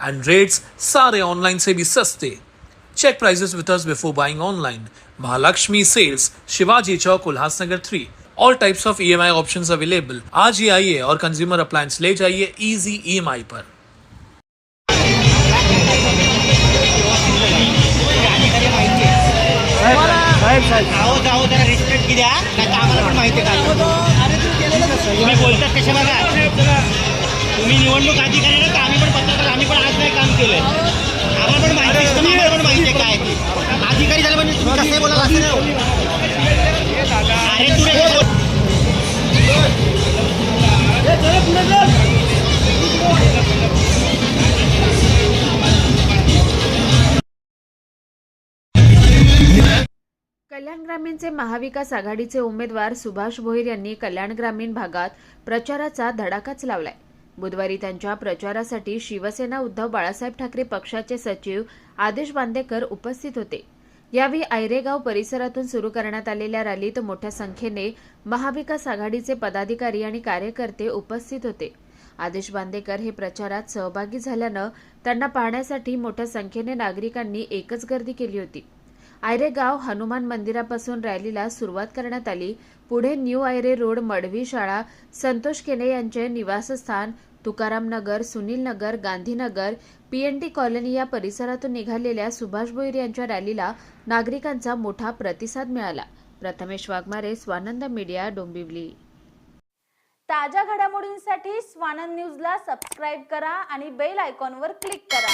and rates सारे online से भी सस्ते। Check prices with us before buying online Mahalaxmi sales Shivaji Chowk Ulhasnagar three all types of E M I option available आज ही आइए और कंज्यूमर अप्लायंस ले जाइए इजी ई एम आई पर तुम्ही निवडणूक अधिकारी ना तर आम्ही पण पत्रकार आम्ही पण कल्याण ग्रामीणचे महाविकास आघाडीचे उमेदवार सुभाष भोईर यांनी कल्याण ग्रामीण भागात प्रचाराचा धडाकाच लावलाय. बुधवारी त्यांच्या प्रचारासाठी शिवसेना उद्धव बाळासाहेब ठाकरे पक्षाचे सचिव आदेश बांदेकर उपस्थित होते. यावेळी आयरेगाव परिसरातून सुरू करण्यात आलेल्या रॅलीत मोठ्या संख्येने महाविकास आघाडीचे पदाधिकारी आणि कार्यकर्ते उपस्थित होते. आदेश बांदेकर हे प्रचारात सहभागी झाल्यानं त्यांना पाहण्यासाठी मोठ्या संख्येने नागरिकांनी एकच गर्दी केली होती. आयरेगाव हनुमान मंदिरापासून रॅलीला सुरुवात करण्यात आली. पुढे न्यू आयरे रोड मडवी शाळा संतोष केने यांचे निवासस्थान तुकाराम नगर सुनील नगर गांधीनगर पीएनटी कॉलनी या परिसरातून निघालेल्या सुभाष भोईर यांच्या रॅलीला नागरिकांचा मोठा प्रतिसाद मिळाला. प्रथमेश वाघमारे स्वानंद मीडिया डोंबिवली. ताज्या घडामोडींसाठी स्वानंद न्यूजला सबस्क्राईब करा आणि बेल आयकॉनवर क्लिक करा.